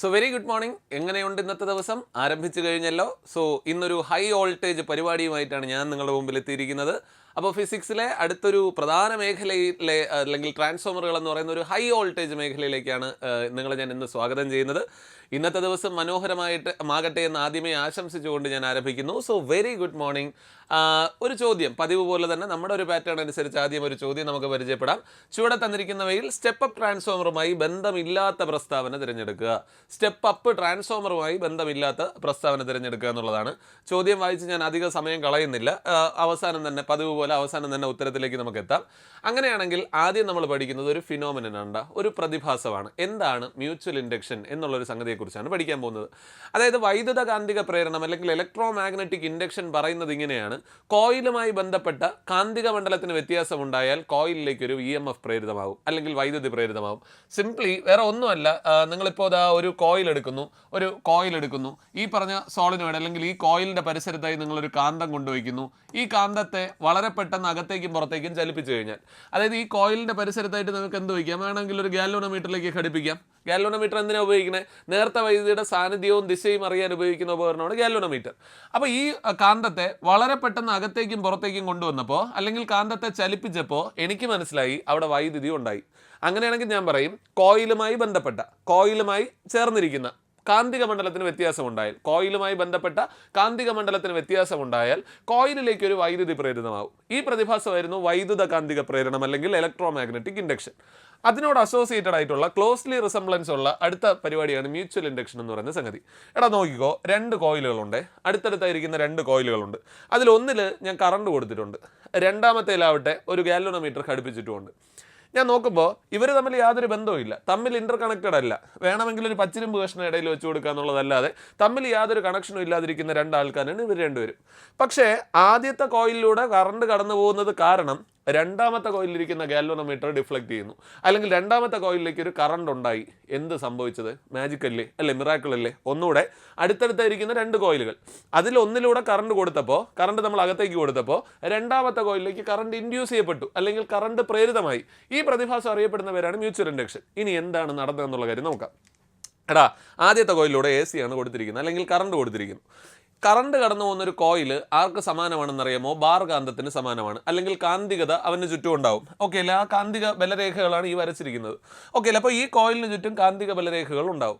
So very good morning എങ്ങനെയുണ്ട് ഇന്നത്തെ ദിവസം? ആരംഭിച്ചു കഴിഞ്ഞല്ലോ. സോ ഇന്നൊരു ഹൈ വോൾട്ടേജ് പരിപാടിയുമായിട്ടാണ് ഞാൻ നിങ്ങളുടെ മുമ്പിൽ എത്തിയിരിക്കുന്നത്. അപ്പോൾ ഫിസിക്സിലെ അടുത്തൊരു പ്രധാന മേഖലയിലെ അല്ലെങ്കിൽ ട്രാൻസ്ഫോമറുകൾ എന്ന് പറയുന്ന ഒരു ഹൈ വോൾട്ടേജ് മേഖലയിലേക്കാണ് നിങ്ങളെ ഞാൻ ഇന്ന് സ്വാഗതം ചെയ്യുന്നത്. ഇന്നത്തെ ദിവസം മനോഹരമായിട്ട് മാകട്ടെ എന്ന് ആദ്യമേ ആശംസിച്ചുകൊണ്ട് ഞാൻ ആരംഭിക്കുന്നു. സോ വെരി ഗുഡ് മോർണിംഗ് ഒരു ചോദ്യം. പതിവ് പോലെ തന്നെ നമ്മുടെ ഒരു പാറ്റേൺ അനുസരിച്ച് ആദ്യം ഒരു ചോദ്യം നമുക്ക് പരിചയപ്പെടാം. ചുവടെ തന്നിരിക്കുന്നവയിൽ സ്റ്റെപ്പ് അപ്പ് ട്രാൻസ്ഫോമറുമായി ബന്ധമില്ലാത്ത പ്രസ്താവന തിരഞ്ഞെടുക്കുക. സ്റ്റെപ്പ് അപ്പ് ട്രാൻസ്ഫോമറുമായി ബന്ധമില്ലാത്ത പ്രസ്താവന തിരഞ്ഞെടുക്കുക എന്നുള്ളതാണ്. ചോദ്യം വായിച്ച് ഞാൻ അധിക സമയം കളയുന്നില്ല. അവസാനം തന്നെ പതിവ് പോലെ അവസാനം തന്നെ ഉത്തരത്തിലേക്ക് നമുക്ക് എത്താം. അങ്ങനെയാണെങ്കിൽ ആദ്യം നമ്മൾ പഠിക്കുന്നത് ഒരു ഫിനോമിനുണ്ട് ഒരു പ്രതിഭാസമാണ്. എന്താണ് മ്യൂച്വൽ ഇൻഡക്ഷൻ എന്നുള്ളൊരു സംഗതിയെക്കുറിച്ചാണ് പഠിക്കാൻ പോകുന്നത്. അതായത് വൈദ്യുതകാന്തിക പ്രേരണം അല്ലെങ്കിൽ ഇലക്ട്രോ മാഗ്നറ്റിക് ഇൻഡക്ഷൻ പറയുന്നത് ഇങ്ങനെയാണ്. കോയിലുമായി ബന്ധപ്പെട്ട കാന്തിക മണ്ഡലത്തിന് വ്യത്യാസമുണ്ടായാൽ കോയിലിലേക്ക് ഒരു ഇ എം എഫ് പ്രേരിതമാവും. അല്ലെങ്കിൽ വൈദ്യുതി പ്രേരിതമാവും. സിംപ്ലി വേറെ ഒന്നുമല്ല. നിങ്ങളിപ്പോൾ ഇതാ ഒരു കോയിൽ എടുക്കുന്നു. ഒരു കോയിൽ എടുക്കുന്നു. ഈ പറഞ്ഞ സോളിനോയിഡ് അല്ലെങ്കിൽ ഈ കോയിലിന്റെ പരിസരത്തായി നിങ്ങളൊരു കാന്തം കൊണ്ടുവയ്ക്കുന്നു. ഈ കാന്തത്തെ വളരെ പെട്ടെന്ന് അകത്തേക്കും പുറത്തേക്കും ചലിപ്പിച്ചു കഴിഞ്ഞാൽ. അതായത് ഈ കോയിലിന്റെ പരിസരത്തായിട്ട് നമുക്ക് എന്ത് വയ്ക്കാം? വേണമെങ്കിൽ ഒരു ഗാലോണോമീറ്ററിലേക്ക് ഘടിപ്പിക്കാം. ഗാലോണോമീറ്റർ എന്തിനാ ഉപയോഗിക്കുന്നത് നേർത്ത വൈദ്യുതിയുടെ സാന്നിധ്യവും ദിശയും അറിയാൻ ഉപയോഗിക്കുന്ന ഉപകരണമാണ് ഗാലോണോമീറ്റർ അപ്പോൾ ഈ കാന്തത്തെ വളരെ പെട്ടെന്ന് അകത്തേക്കും പുറത്തേക്കും കൊണ്ടുവന്നപ്പോൾ അല്ലെങ്കിൽ കാന്തത്തെ ചലിപ്പിച്ചപ്പോൾ എനിക്ക് മനസ്സിലായി അവിടെ വൈദ്യുതി ഉണ്ടായി. അങ്ങനെയാണെങ്കിൽ ഞാൻ പറയും കോയിലുമായി ബന്ധപ്പെട്ട കോയിലുമായി ചേർന്നിരിക്കുന്ന കാന്തിക മണ്ഡലത്തിന് വ്യത്യാസമുണ്ടായാൽ കോയിലുമായി ബന്ധപ്പെട്ട കാന്തിക മണ്ഡലത്തിന് വ്യത്യാസമുണ്ടായാൽ കോയിലിലേക്ക് ഒരു വൈദ്യുതി പ്രേരിതമാവും. ഈ പ്രതിഭാസമായിരുന്നു വൈദ്യുത കാന്തിക പ്രേരണം അല്ലെങ്കിൽ ഇലക്ട്രോ മാഗ്നറ്റിക് ഇൻഡക്ഷൻ അതിനോട് അസോസിയേറ്റഡ് ആയിട്ടുള്ള ക്ലോസ്ലി റിസംബ്ലൻസ് ഉള്ള അടുത്ത പരിപാടിയാണ് മ്യൂച്വൽ ഇൻഡക്ഷൻ എന്ന് പറയുന്ന സംഗതി. എടാ നോക്കിക്കോ രണ്ട് കോയിലുകളുണ്ട്. അടുത്തടുത്തായിരിക്കുന്ന രണ്ട് കോയിലുകളുണ്ട്. അതിലൊന്നിൽ ഞാൻ കറണ്ട് കൊടുത്തിട്ടുണ്ട്. രണ്ടാമത്തേലാവട്ടെ ഒരു ഗാലോണോമീറ്റർ ഘടിപ്പിച്ചിട്ടുമുണ്ട്. ഞാൻ നോക്കുമ്പോൾ ഇവർ തമ്മിൽ യാതൊരു ബന്ധവുമില്ല. തമ്മിൽ ഇന്റർ കണക്റ്റഡ് അല്ല. വേണമെങ്കിൽ ഒരു പച്ചിരുമ്പ് കഷ്ണം ഇടയിൽ വെച്ച് കൊടുക്കുക എന്നുള്ളതല്ലാതെ തമ്മിൽ യാതൊരു കണക്ഷനും ഇല്ലാതിരിക്കുന്ന രണ്ടാൾക്കാരാണ് ഇവർ രണ്ടുപേരും. പക്ഷേ ആദ്യത്തെ കോയിലിലൂടെ കറണ്ട് കടന്നു പോകുന്നത് കാരണം രണ്ടാമത്തെ കോയിലിരിക്കുന്ന ഗാലോണോമീറ്റർ ഡിഫ്ലക്റ്റ് ചെയ്യുന്നു. അല്ലെങ്കിൽ രണ്ടാമത്തെ കോയിലിലേക്ക് ഒരു കറണ്ട് ഉണ്ടായി. എന്ത് സംഭവിച്ചത്? മാജിക് അല്ലേ? അല്ലേ ഒന്നുകൂടെ അടുത്തടുത്തായിരിക്കുന്ന രണ്ട് കോയിലുകൾ. അതിൽ ഒന്നിലൂടെ കറണ്ട് കൊടുത്തപ്പോൾ കറണ്ട് നമ്മൾ അകത്തേക്ക് കൊടുത്തപ്പോൾ രണ്ടാമത്തെ കോയിലിലേക്ക് കറണ്ട് ഇൻഡ്യൂസ് ചെയ്യപ്പെട്ടു. അല്ലെങ്കിൽ കറണ്ട് പ്രേരിതമായി. ഈ പ്രതിഭാസം അറിയപ്പെടുന്ന പേരാണ് മ്യൂച്വൽ ഇൻഡക്ഷൻ ഇനി എന്താണ് നടന്നതെന്നുള്ള കാര്യം നോക്കാം. എടാ ആദ്യത്തെ കോയിലൂടെ എ സി ആണ് കൊടുത്തിരിക്കുന്നത്. അല്ലെങ്കിൽ കറണ്ട് കൊടുത്തിരിക്കുന്നു. കറണ്ട് കടന്നു പോകുന്ന ഒരു കോയിൽ ആർക്ക് സമാനമാണെന്നറിയാമോ? ബാർ കാന്തത്തിന് സമാനമാണ്. അല്ലെങ്കിൽ കാന്തികത അവന് ചുറ്റും ഉണ്ടാവും ഓക്കെ അല്ലേ? ആ കാന്തിക ബലരേഖകളാണ് ഈ വരച്ചിരിക്കുന്നത്. ഓക്കെ അല്ലേ? അപ്പോൾ ഈ കോയിലിന് ചുറ്റും കാന്തിക ബലരേഖകൾ ഉണ്ടാവും.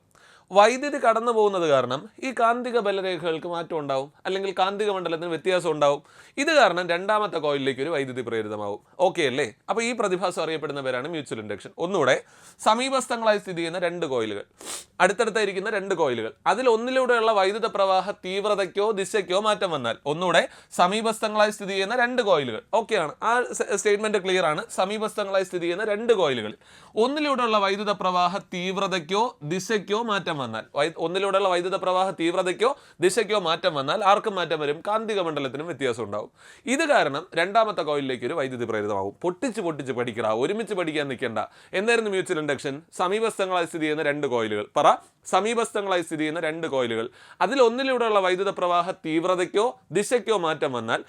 വൈദ്യുതി കടന്നു പോകുന്നത് കാരണം ഈ കാന്തിക ബലരേഖകൾക്ക് മാറ്റം ഉണ്ടാവും അല്ലെങ്കിൽ കാന്തിക മണ്ഡലത്തിന് വ്യത്യാസം ഉണ്ടാവും. ഇത് കാരണം രണ്ടാമത്തെ കോയിലിലേക്ക് ഒരു വൈദ്യുതി പ്രേരിതമാവും. ഓക്കെ അല്ലേ? അപ്പോൾ ഈ പ്രതിഭാസം അറിയപ്പെടുന്ന പേരാണ് മ്യൂച്വൽ ഇൻഡക്ഷൻ ഒന്നുകൂടെ സമീപസ്ഥങ്ങളായി സ്ഥിതി ചെയ്യുന്ന രണ്ട് കോയിലുകൾ. അടുത്തടുത്തായിരിക്കുന്ന രണ്ട് കോയിലുകൾ. അതിൽ ഒന്നിലൂടെയുള്ള വൈദ്യുത പ്രവാഹ തീവ്രതയ്ക്കോ ദിശയ്ക്കോ മാറ്റം വന്നാൽ ഒന്നുകൂടെ സമീപസ്ഥങ്ങളായി സ്ഥിതി ചെയ്യുന്ന രണ്ട് കോയിലുകൾ. ഓക്കെയാണ് ആ സ്റ്റേറ്റ്മെന്റ് ക്ലിയർ ആണ്. സമീപസ്ഥങ്ങളായി സ്ഥിതി ചെയ്യുന്ന രണ്ട് കോയിലുകൾ. ഒന്നിലൂടെയുള്ള വൈദ്യുത പ്രവാഹ തീവ്രതയ്ക്കോ ദിശയ്ക്കോ മാറ്റം വന്നാൽ വൈ- ഒന്നിലൂടെയുള്ള വൈദ്യുത പ്രവാഹ തീവ്രതയ്ക്കോ ദിശയ്ക്കോ മാറ്റം വന്നാൽ ആർക്കും മാറ്റം വരും കാന്തിക മണ്ഡലത്തിനും വ്യത്യാസം ഉണ്ടാവും. ഇത് കാരണം രണ്ടാമത്തെ കോയിലിലേക്ക് ഒരു വൈദ്യുതി പ്രേരിതമാവും. പൊട്ടിച്ച് പൊട്ടിച്ച് പഠിക്കട ഒരുമിച്ച് പഠിക്കാൻ നിൽക്കേണ്ട എന്തായിരുന്നു മ്യൂച്വൽ ഇൻഡക്ഷൻ? സമീപസ്ഥങ്ങളായി സ്ഥിതി ചെയ്യുന്ന രണ്ട് കോയിലുകൾ. പറ. സമീപസ്ഥങ്ങളായി സ്ഥിതി ചെയ്യുന്ന രണ്ട് കോയിലുകൾ. അതിലൊന്നിലൂടെയുള്ള വൈദ്യുത പ്രവാഹ തീവ്രതയ്ക്കോ ദിശയ്ക്കോ മാറ്റം വന്നാൽ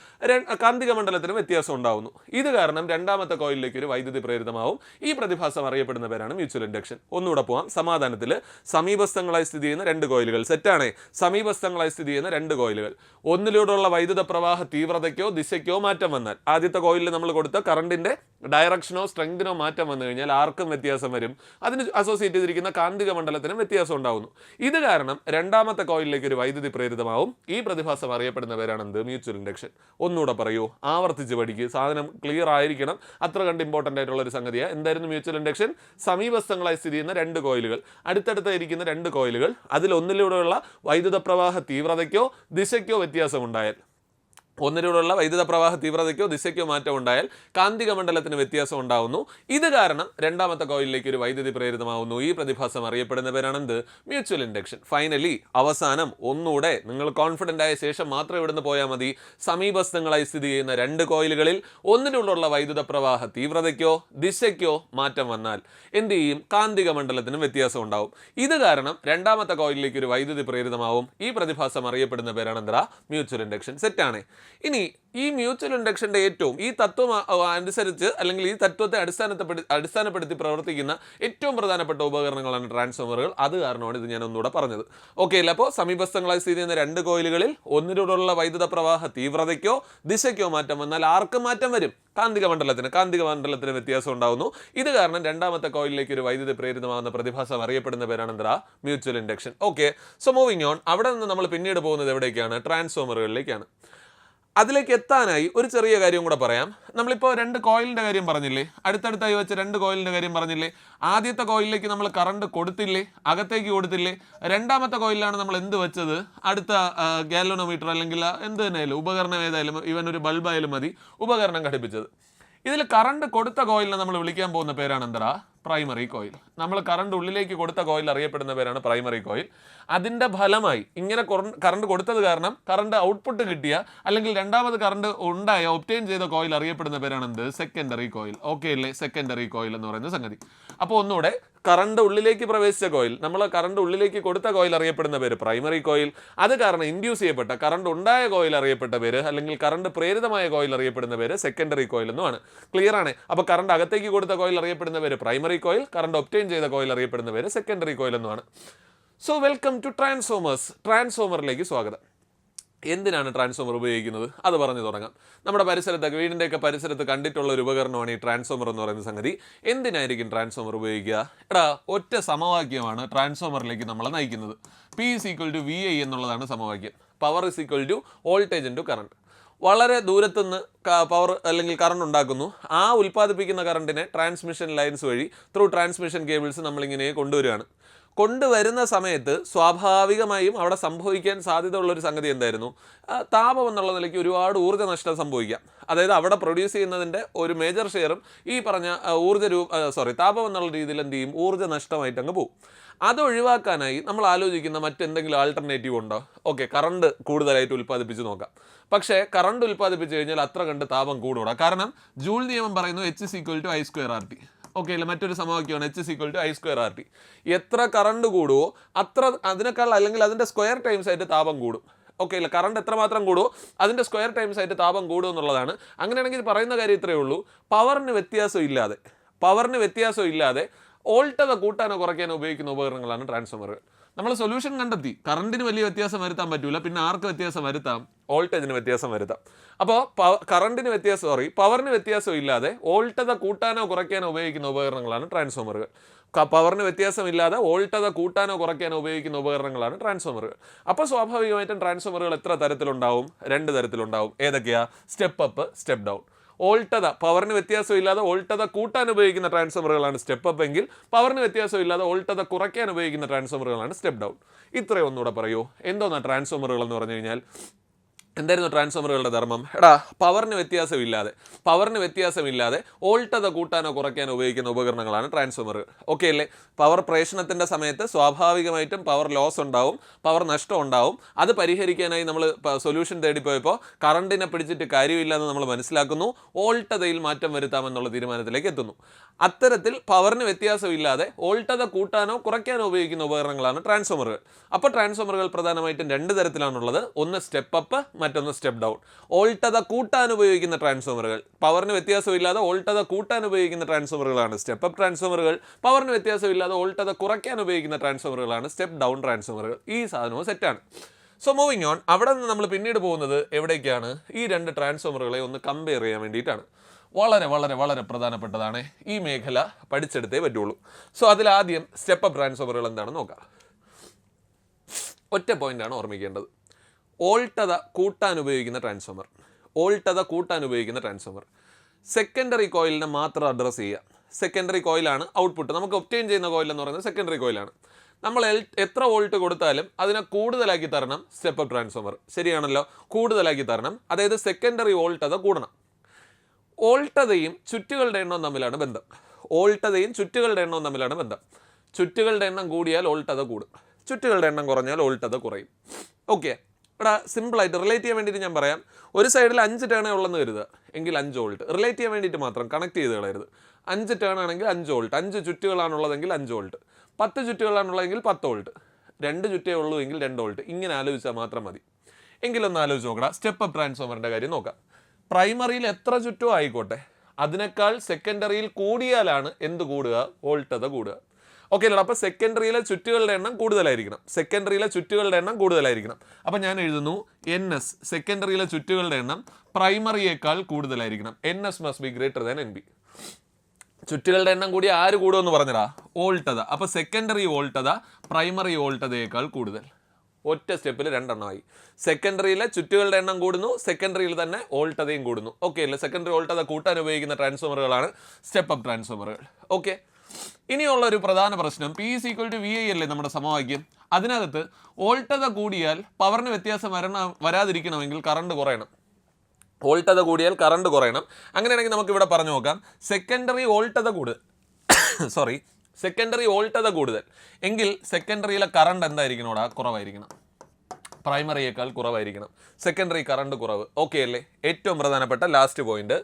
കാന്തിക മണ്ഡലത്തിന് വ്യത്യാസം ഉണ്ടാവുന്നു. ഇത് കാരണം രണ്ടാമത്തെ കോയിലിലേക്ക് ഒരു വൈദ്യുതി പ്രേരിതമാവും. ഈ പ്രതിഭാസം അറിയപ്പെടുന്ന പേരാണ് മ്യൂച്വൽ ഇൻഡക്ഷൻ. ഒന്നുകൂടെ പോവാം. സമാധാനത്തിൽ സമീപസ്ഥങ്ങളായി സ്ഥിതി ചെയ്യുന്ന രണ്ട് കോയിലുകൾ. സെറ്റാണ്. സമീപസ്ഥങ്ങളായി സ്ഥിതി ചെയ്യുന്ന രണ്ട് കോയിലുകൾ. ഒന്നിലൂടെയുള്ള വൈദ്യുത പ്രവാഹ തീവ്രതയ്ക്കോ ദിശയ്ക്കോ മാറ്റം വന്നാൽ ആദ്യത്തെ കോയിലിൽ നമ്മൾ കൊടുത്ത കറണ്ടിന്റെ ഡയറക്ഷനോ സ്ട്രെങ്തിനോ മാറ്റം വന്നു കഴിഞ്ഞാൽ ആർക്കും വ്യത്യാസം വരും. അതിന് അസോസിയേറ്റ് ചെയ്തിരിക്കുന്ന കാന്തിക മണ്ഡലത്തിനും വ്യത്യാസം ഉണ്ടാവുന്നു. ഇത് കാരണം രണ്ടാമത്തെ കോയിലിലേക്ക് ഒരു വൈദ്യുതി പ്രേരിതമാവും. ഈ പ്രതിഭാസം അറിയപ്പെടുന്ന പേരാണ് എന്ത്? Mutual induction. ഒന്നുകൂടെ പറയൂ. ആവർത്തിച്ച് പഠിക്കുക സാധനം ക്ലിയർ ആയിരിക്കണം. അത്ര കണ്ട് ഇമ്പോർട്ടന്റ് ആയിട്ടുള്ള ഒരു സംഗതിയാണ് എന്തായിരുന്നു മ്യൂച്വൽ ഇൻഡക്ഷൻ? സമീപസ്ഥങ്ങളായി സ്ഥിതി ചെയ്യുന്ന രണ്ട് കോയിലുകൾ. അടുത്തടുത്ത് ഇരിക്കുന്ന രണ്ട് കോയിലുകൾ. അതിലൊന്നിലൂടെയുള്ള വൈദ്യുത പ്രവാഹ തീവ്രതയ്ക്കോ ദിശയ്ക്കോ വ്യത്യാസം ഉണ്ടായാൽ ഒന്നിലൂടെയുള്ള വൈദ്യുത പ്രവാഹ തീവ്രതയ്ക്കോ ദിശയ്ക്കോ മാറ്റം ഉണ്ടായാൽ കാന്തിക മണ്ഡലത്തിന് വ്യത്യാസം ഉണ്ടാവുന്നു. ഇത് കാരണം രണ്ടാമത്തെ കോയിലിലേക്ക് ഒരു വൈദ്യുതി പ്രേരിതമാവുന്നു. ഈ പ്രതിഭാസം അറിയപ്പെടുന്ന പേരാണെന്ത് മ്യൂച്വൽ ഇൻഡക്ഷൻ. ഫൈനലി അവസാനം ഒന്നുകൂടെ നിങ്ങൾ കോൺഫിഡന്റ് ആയ ശേഷം മാത്രം ഇവിടുന്ന് പോയാൽ മതി. സമീപസ്ഥങ്ങളായി സ്ഥിതി ചെയ്യുന്ന രണ്ട് കോയിലുകളിൽ ഒന്നിലൂടെയുള്ള വൈദ്യുത പ്രവാഹ തീവ്രതയ്ക്കോ ദിശയ്ക്കോ മാറ്റം വന്നാൽ എന്ത് ചെയ്യും? കാന്തിക മണ്ഡലത്തിനും വ്യത്യാസം ഉണ്ടാവും. ഇത് കാരണം രണ്ടാമത്തെ കോയിലിലേക്ക് ഒരു വൈദ്യുതി പ്രേരിതമാവും. ഈ പ്രതിഭാസം അറിയപ്പെടുന്ന പേരാണ് എന്താ മ്യൂച്വൽ ഇൻഡക്ഷൻ. സെറ്റാണ് ഇനി ഈ മ്യൂച്വൽ ഇൻഡക്ഷന്റെ ഏറ്റവും ഈ തത്വം അനുസരിച്ച് അല്ലെങ്കിൽ ഈ തത്വത്തെ അടിസ്ഥാനപ്പെടുത്തി അടിസ്ഥാനപ്പെടുത്തി പ്രവർത്തിക്കുന്ന ഏറ്റവും പ്രധാനപ്പെട്ട ഉപകരണങ്ങളാണ് ട്രാൻസ്ഫോമറുകൾ. അത് കാരണമാണ് ഇത് ഞാൻ ഒന്നുകൂടെ പറഞ്ഞത്. ഓക്കെ അല്ല? അപ്പോൾ സമീപസ്ഥങ്ങളായി സ്ഥിതി ചെയ്യുന്ന രണ്ട് കോയിലുകളിൽ ഒന്നിനോടുള്ള വൈദ്യുത പ്രവാഹ തീവ്രതയ്ക്കോ ദിശയ്ക്കോ മാറ്റം വന്നാൽ ആർക്ക് മാറ്റം വരും. കാന്തിക മണ്ഡലത്തിന്. കാന്തിക മണ്ഡലത്തിന് വ്യത്യാസം ഉണ്ടാകുന്നു ഇത് കാരണം രണ്ടാമത്തെ കോയിലിലേക്ക് ഒരു വൈദ്യുതി പ്രേരിതമാകുന്ന പ്രതിഭാസം അറിയപ്പെടുന്ന പേരാണ് എന്താ? Mutual induction. Okay so moving on അവിടെ നിന്ന് നമ്മൾ പിന്നീട് പോകുന്നത് എവിടേക്കാണ്? ട്രാൻസ്ഫോമറുകളിലേക്കാണ്. അതിലേക്ക് എത്താനായി ഒരു ചെറിയ കാര്യം കൂടെ പറയാം. നമ്മളിപ്പോൾ രണ്ട് കോയിലിന്റെ കാര്യം പറഞ്ഞില്ലേ? അടുത്തടുത്തായി വെച്ച രണ്ട് കോയിലിന്റെ കാര്യം പറഞ്ഞില്ലേ? ആദ്യത്തെ കോയിലിലേക്ക് നമ്മൾ കറണ്ട് കൊടുത്തില്ലേ? അകത്തേക്ക് കൊടുത്തില്ലേ? രണ്ടാമത്തെ കോയിലാണ് നമ്മൾ എന്ത് വെച്ചത്? അടുത്ത ഗാലോണോമീറ്റർ അല്ലെങ്കിൽ എന്ത് തന്നെയായാലും ഉപകരണം ഏതായാലും ഇവൻ ഒരു ബൾബായാലും മതി ഉപകരണം ഘടിപ്പിച്ചത്. ഇതിൽ കറണ്ട് കൊടുത്ത കോയിലിനെ നമ്മൾ വിളിക്കാൻ പോകുന്ന പേരാണ് എന്താ പ്രൈമറി കോയിൽ നമ്മൾ കറണ്ട് ഉള്ളിലേക്ക് കൊടുത്ത കോയിൽ അറിയപ്പെടുന്ന പേരാണ് പ്രൈമറി കോയിൽ അതിന്റെ ഫലമായി ഇങ്ങനെ കറണ്ട് കൊടുത്തത് കാരണം കറണ്ട് ഔട്ട്പുട്ട് കിട്ടിയ അല്ലെങ്കിൽ രണ്ടാമത് കറണ്ട് ഉണ്ടായ ഒപ്റ്റെയിൻ ചെയ്ത കോയിൽ അറിയപ്പെടുന്ന പേരാണ് എന്ത്? സെക്കൻഡറി കോയിൽ ഓക്കെ അല്ലേ സെക്കൻഡറി കോയിൽ എന്ന് പറയുന്ന സംഗതി. അപ്പോൾ ഒന്നുകൂടെ കറണ്ട് ഉള്ളിലേക്ക് പ്രവേശിച്ച കോയിൽ നമ്മൾ കറണ്ട് ഉള്ളിലേക്ക് കൊടുത്ത കോയിൽ അറിയപ്പെടുന്ന പേര് പ്രൈമറി കോയിൽ. അത് കാരണം ഇൻഡ്യൂസ് ചെയ്യപ്പെട്ട കറണ്ട് ഉണ്ടായ കോയിൽ അറിയപ്പെട്ട പേര് അല്ലെങ്കിൽ കറണ്ട് പ്രേരിതമായ കോയിൽ അറിയപ്പെടുന്ന പേര് സെക്കൻഡറി കോയിൽ എന്നുമാണ്. ക്ലിയർ ആണ്? അപ്പോൾ കറണ്ട് അകത്തേക്ക് കൊടുത്ത കോയിൽ അറിയപ്പെടുന്ന പേര് പ്രൈമറി കോയിൽ കറണ്ട് ഒപ്റ്റെയിൻ ചെയ്ത കോയിൽ അറിയപ്പെടുന്ന പേര് സെക്കൻഡറി കോയിൽ എന്നുമാണ്. സോ വെൽക്കം ടു ട്രാൻസ്ഫോമേഴ്സ് ട്രാൻസ്ഫോമറിലേക്ക് സ്വാഗതം. എന്തിനാണ് ട്രാൻസ്ഫോമർ ഉപയോഗിക്കുന്നത്? അത് പറഞ്ഞു തുടങ്ങാം. നമ്മുടെ പരിസരത്തൊക്കെ വീടിന്റെയൊക്കെ പരിസരത്ത് കണ്ടിട്ടുള്ള ഒരു ഉപകരണമാണ് ഈ ട്രാൻസ്ഫോമർ എന്ന് പറയുന്ന സംഗതി. എന്തിനായിരിക്കും ട്രാൻസ്ഫോമർ ഉപയോഗിക്കുക? എടാ ഒറ്റ സമവാക്യമാണ് ട്രാൻസ്ഫോമറിലേക്ക് നമ്മൾ നയിക്കുന്നത്. P is equal to V I എന്നുള്ളതാണ് സമവാക്യം. Power is equal to voltage into to current വളരെ ദൂരത്തുനിന്ന് പവർ അല്ലെങ്കിൽ കറണ്ട് ഉണ്ടാക്കുന്നു. ആ ഉൽപ്പാദിപ്പിക്കുന്ന കറണ്ടിനെ ട്രാൻസ്മിഷൻ ലൈൻസ് വഴി ത്രൂ ട്രാൻസ്മിഷൻ കേബിൾസ് നമ്മളിങ്ങനെ കൊണ്ടുവരികയാണ്. കൊണ്ടുവരുന്ന സമയത്ത് സ്വാഭാവികമായും അവിടെ സംഭവിക്കാൻ സാധ്യതയുള്ള ഒരു സംഗതി എന്തായിരുന്നു? താപം എന്നുള്ള നിലയ്ക്ക് ഒരുപാട് ഊർജ നഷ്ടം സംഭവിക്കാം. അതായത് അവിടെ പ്രൊഡ്യൂസ് ചെയ്യുന്നതിന്റെ ഒരു മേജർ ഷെയറും ഈ പറഞ്ഞ ഊർജ രൂപ സോറി താപം എന്നുള്ള രീതിയിൽ എന്ത് ചെയ്യും? ഊർജ നഷ്ടമായിട്ട് അങ്ങ് പോകും അത് ഒഴിവാക്കാനായി നമ്മൾ ആലോചിക്കുന്ന മറ്റെന്തെങ്കിലും ആൾട്ടർനേറ്റീവ് ഉണ്ടോ? ഓക്കെ കറണ്ട് കൂടുതലായിട്ട് ഉൽപ്പാദിപ്പിച്ച് നോക്കാം. പക്ഷേ കറണ്ട് ഉൽപ്പാദിപ്പിച്ച് കഴിഞ്ഞാൽ അത്ര കണ്ട് താപം കൂടൂടാ കാരണം ജൂൾ നിയമം പറയുന്നു H is equal to I square R T okay അല്ലേ മറ്റൊരു സമവാക്യമാണ്. H is equal to I square R T എത്ര കറണ്ട് കൂടുമോ അത്ര അതിനേക്കാൾ അല്ലെങ്കിൽ അതിന്റെ സ്ക്വയർ ടൈംസ് ആയിട്ട് താപം കൂടും. ഓക്കെ അല്ല കറണ്ട് എത്രമാത്രം കൂടുമോ അതിന്റെ സ്ക്വയർ ടൈംസ് ആയിട്ട് താപം കൂടും എന്നുള്ളതാണ്. അങ്ങനെയാണെങ്കിൽ പറയുന്ന കാര്യം ഇത്രയേ ഉള്ളൂ. പവറിന് വ്യത്യാസം ഇല്ലാതെ പവറിന് വ്യത്യാസം ഇല്ലാതെ ഓൾട്ടത കൂട്ടാനോ കുറയ്ക്കാനോ ഉപയോഗിക്കുന്ന ഉപകരണങ്ങളാണ് ട്രാൻസ്ഫോമറുകൾ നമ്മൾ സൊല്യൂഷൻ കണ്ടെത്തി. കറണ്ടിന് വലിയ വ്യത്യാസം വരുത്താൻ പറ്റില്ല പിന്നെ ആർക്ക് വ്യത്യാസം വരുത്താം? വോൾട്ടേജിന് വ്യത്യാസം വരുത്താം. അപ്പോൾ കറണ്ടിന് വ്യത്യാസം സോറി പവറിന് വ്യത്യാസം ഇല്ലാതെ വോൾട്ടത കൂട്ടാനോ കുറയ്ക്കാനോ ഉപയോഗിക്കുന്ന ഉപകരണങ്ങളാണ് ട്രാൻസ്ഫോമറുകൾ പവറിന് വ്യത്യാസമില്ലാതെ വോൾട്ടത കൂട്ടാനോ കുറയ്ക്കാനോ ഉപയോഗിക്കുന്ന ഉപകരണങ്ങളാണ് ട്രാൻസ്ഫോമറുകൾ അപ്പോൾ സ്വാഭാവികമായിട്ടും ട്രാൻസ്ഫോമറുകൾ എത്ര തരത്തിലുണ്ടാവും? രണ്ട് തരത്തിലുണ്ടാവും. ഏതൊക്കെയാ? സ്റ്റെപ്പ് അപ്പ് സ്റ്റെപ്പ് ഡൗൺ ഓൾട്ടത പവറിന് വ്യത്യാസമില്ലാതെ ഓൾട്ടത കൂട്ടാൻ ഉപയോഗിക്കുന്ന ട്രാൻസ്ഫോമറുകളാണ് സ്റ്റെപ്പ് അപ്പ് എങ്കിൽ പവറിന് വ്യത്യാസമില്ലാതെ ഓൾട്ടത കുറയ്ക്കാൻ ഉപയോഗിക്കുന്ന ട്രാൻസ്ഫോമറുകളാണ് സ്റ്റെപ്പ് ഡൗൺ ഇത്രയും ഒന്നുകൂടെ പറയൂ. എന്തോന്നാണ് ട്രാൻസ്ഫോമറുകൾ എന്ന് പറഞ്ഞു കഴിഞ്ഞാൽ? എന്തായിരുന്നു ട്രാൻസ്ഫോമറുകളുടെ ധർമ്മം? എടാ പവറിന് വ്യത്യാസമില്ലാതെ പവറിന് വ്യത്യാസമില്ലാതെ ഓൾട്ടത കൂട്ടാനോ കുറയ്ക്കാനോ ഉപയോഗിക്കുന്ന ഉപകരണങ്ങളാണ് ട്രാൻസ്ഫോമറുകൾ ഓക്കെ അല്ലേ? പവർ പ്രേഷണത്തിന്റെ സമയത്ത് സ്വാഭാവികമായിട്ടും പവർ ലോസ് ഉണ്ടാവും പവർ നഷ്ടം ഉണ്ടാവും. അത് പരിഹരിക്കാനായി നമ്മൾ സൊല്യൂഷൻ തേടിപ്പോയപ്പോൾ കറണ്ടിനെ പിടിച്ചിട്ട് കാര്യമില്ലെന്ന് നമ്മൾ മനസ്സിലാക്കുന്നു ഓൾട്ടതയിൽ മാറ്റം വരുത്താമെന്നുള്ള തീരുമാനത്തിലേക്ക് എത്തുന്നു. അത്തരത്തിൽ പവറിന് വ്യത്യാസമില്ലാതെ ഓൾട്ടത കൂട്ടാനോ കുറയ്ക്കാനോ ഉപയോഗിക്കുന്ന ഉപകരണങ്ങളാണ് ട്രാൻസ്ഫോമറുകൾ അപ്പോൾ ട്രാൻസ്ഫോമറുകൾ പ്രധാനമായിട്ടും രണ്ട് തരത്തിലാണുള്ളത്. ഒന്ന് സ്റ്റെപ്പ് അപ്പ് മറ്റൊന്ന് സ്റ്റെപ്പ് ഡൗൺ ഓൾട്ടത കൂട്ടാൻ ഉപയോഗിക്കുന്ന ട്രാൻസ്ഫോമറുകൾ. പവറിന് വ്യത്യാസമില്ലാതെ ഓൾട്ടത കൂട്ടാൻ ഉപയോഗിക്കുന്ന ട്രാൻസ്ഫോമറുകളാണ് സ്റ്റെപ്പ് അപ്പ് ട്രാൻസ്ഫോമറുകൾ. പവറിന് വ്യത്യാസമില്ലാതെ ഓൾട്ടത കുറയ്ക്കാൻ ഉപയോഗിക്കുന്ന ട്രാൻസ്ഫോമറുകളാണ് സ്റ്റെപ്പ് ഡൗൺ ട്രാൻസ്ഫോമറുകൾ. ഈ സാധനവും സെറ്റാണ്. സോ മൂവിങ് ഓൺ അവിടെ നിന്ന് നമ്മൾ പിന്നീട് പോകുന്നത് എവിടേക്കാണ്? ഈ രണ്ട് ട്രാൻസ്ഫോമറുകളെ ഒന്ന് കമ്പയർ ചെയ്യാൻ വേണ്ടിയിട്ടാണ്. വളരെ വളരെ വളരെ പ്രധാനപ്പെട്ടതാണ് ഈ മേഖല പഠിച്ചെടുത്തേ പറ്റുള്ളൂ. സോ അതിലാദ്യം സ്റ്റെപ്പ് അപ്പ് ട്രാൻസ്ഫോമറുകൾ എന്താണെന്ന് നോക്കാം. ഒറ്റ പോയിന്റാണ് ഓർമ്മിക്കേണ്ടത്. ഓൾട്ടത കൂട്ടാൻ ഉപയോഗിക്കുന്ന ട്രാൻസ്ഫോമർ. ഓൾട്ടത കൂട്ടാൻ ഉപയോഗിക്കുന്ന ട്രാൻസ്ഫോമർ. സെക്കൻഡറി കോയിലിനെ മാത്രം അഡ്രസ്സ് ചെയ്യുക. സെക്കൻഡറി കോയിലാണ് ഔട്ട്പുട്ട് നമുക്ക് ഒപ്റ്റെയിൻ ചെയ്യുന്ന കോയിൽ എന്ന് പറയുന്നത് സെക്കൻഡറി കോയിലാണ് നമ്മൾ എത്ര വോൾട്ട് കൊടുത്താലും അതിനെ കൂടുതലാക്കി തരണം സ്റ്റെപ്പ് അപ്പ് ട്രാൻസ്ഫോമർ ശരിയാണല്ലോ? കൂടുതലാക്കി തരണം. അതായത് സെക്കൻഡറി വോൾട്ടത കൂടണം. ഓൾട്ടതയും ചുറ്റുകളുടെ എണ്ണവും തമ്മിലാണ് ബന്ധം. ഓൾട്ടതയും ചുറ്റുകളുടെ എണ്ണവും തമ്മിലാണ് ബന്ധം. ചുറ്റുകളുടെ എണ്ണം കൂടിയാൽ ഓൾട്ടത കൂടും. ചുറ്റുകളുടെ എണ്ണം കുറഞ്ഞാൽ ഓൾട്ടത കുറയും. ഓക്കെ ഇവിടെ സിമ്പിളായിട്ട് റിലേറ്റ് ചെയ്യാൻ വേണ്ടിയിട്ട് ഞാൻ പറയാം. ഒരു സൈഡിൽ അഞ്ച് ടേണേ ഉള്ളെന്ന് കരുതുക. എങ്കിൽ അഞ്ച് വോൾട്ട് റിലേറ്റ് ചെയ്യാൻ വേണ്ടിയിട്ട് മാത്രം കണക്ട് ചെയ്ത് കളയരുത്. അഞ്ച് ടേൺ ആണെങ്കിൽ അഞ്ച് വോൾട്ട് അഞ്ച് ചുറ്റുകളാണുള്ളതെങ്കിൽ അഞ്ച് വോൾട്ട് പത്ത് ചുറ്റുകളാണുള്ളതെങ്കിൽ പത്ത് വോൾട്ട് രണ്ട് ചുറ്റേ ഉള്ളൂ എങ്കിൽ രണ്ട് വോൾട്ട് ഇങ്ങനെ ആലോചിച്ചാൽ മാത്രം മതി. എങ്കിലൊന്ന് ആലോചിച്ച് നോക്കണം സ്റ്റെപ്പ് അപ്പ് ട്രാൻസ്ഫോമറിന്റെ കാര്യം നോക്കാം. പ്രൈമറിയിൽ എത്ര ചുറ്റും ആയിക്കോട്ടെ. അതിനേക്കാൾ സെക്കൻഡറിയിൽ കൂടിയാലാണ് എന്ത് കൂടുക? വോൾട്ടത കൂടുക. ഓക്കെ അല്ലേ അപ്പോൾ സെക്കൻഡറിയിലെ ചുറ്റുകളുടെ എണ്ണം കൂടുതലായിരിക്കണം. സെക്കൻഡറിയിലെ ചുറ്റുകളുടെ എണ്ണം കൂടുതലായിരിക്കണം. അപ്പോൾ ഞാൻ എഴുതുന്നു എൻ എസ് സെക്കൻഡറിയിലെ ചുറ്റുകളുടെ എണ്ണം പ്രൈമറിയേക്കാൾ കൂടുതലായിരിക്കണം. N S must be greater than N B ചുറ്റുകളുടെ എണ്ണം കൂടി ആര് കൂടുമെന്ന് പറഞ്ഞടാ? വോൾട്ടത. അപ്പോൾ സെക്കൻഡറി വോൾട്ടത പ്രൈമറി വോൾട്ടതയേക്കാൾ കൂടുതൽ. ഒറ്റ സ്റ്റെപ്പിൽ രണ്ടെണ്ണമായി സെക്കൻഡറിയിലെ ചുറ്റുകളുടെ എണ്ണം കൂടുന്നു സെക്കൻഡറിയിൽ തന്നെ ഓൾട്ടതയും കൂടുന്നു. ഓക്കെ അല്ലേ? സെക്കൻഡറി ഓൾട്ടത കൂട്ടാൻ ഉപയോഗിക്കുന്ന ട്രാൻസ്ഫോമറുകളാണ് സ്റ്റെപ്പ് അപ്പ് ട്രാൻസ്ഫോമറുകൾ ഓക്കെ ഇനിയുള്ള ഒരു പ്രധാന പ്രശ്നം P is equal to V I അല്ലേ നമ്മുടെ സമവാക്യം? അതിനകത്ത് വോൾട്ടത കൂടിയാൽ പവറിന് വ്യത്യാസം വരണ വരാതിരിക്കണമെങ്കിൽ കറണ്ട് കുറയണം. വോൾട്ടത കൂടിയാൽ കറണ്ട് കുറയണം. അങ്ങനെയാണെങ്കിൽ നമുക്ക് ഇവിടെ പറഞ്ഞു നോക്കാം. സെക്കൻഡറി വോൾട്ടത കൂടുതൽ സോറി സെക്കൻഡറി വോൾട്ടത കൂടുതൽ. എങ്കിൽ സെക്കൻഡറിയിലെ കറണ്ട് എന്തായിരിക്കണം അവിടെ കുറവായിരിക്കണം. പ്രൈമറിയേക്കാൾ കുറവായിരിക്കണം. സെക്കൻഡറി കറണ്ട് കുറവ്. ഓക്കെ അല്ലേ? ഏറ്റവും പ്രധാനപ്പെട്ട ലാസ്റ്റ് പോയിന്റ്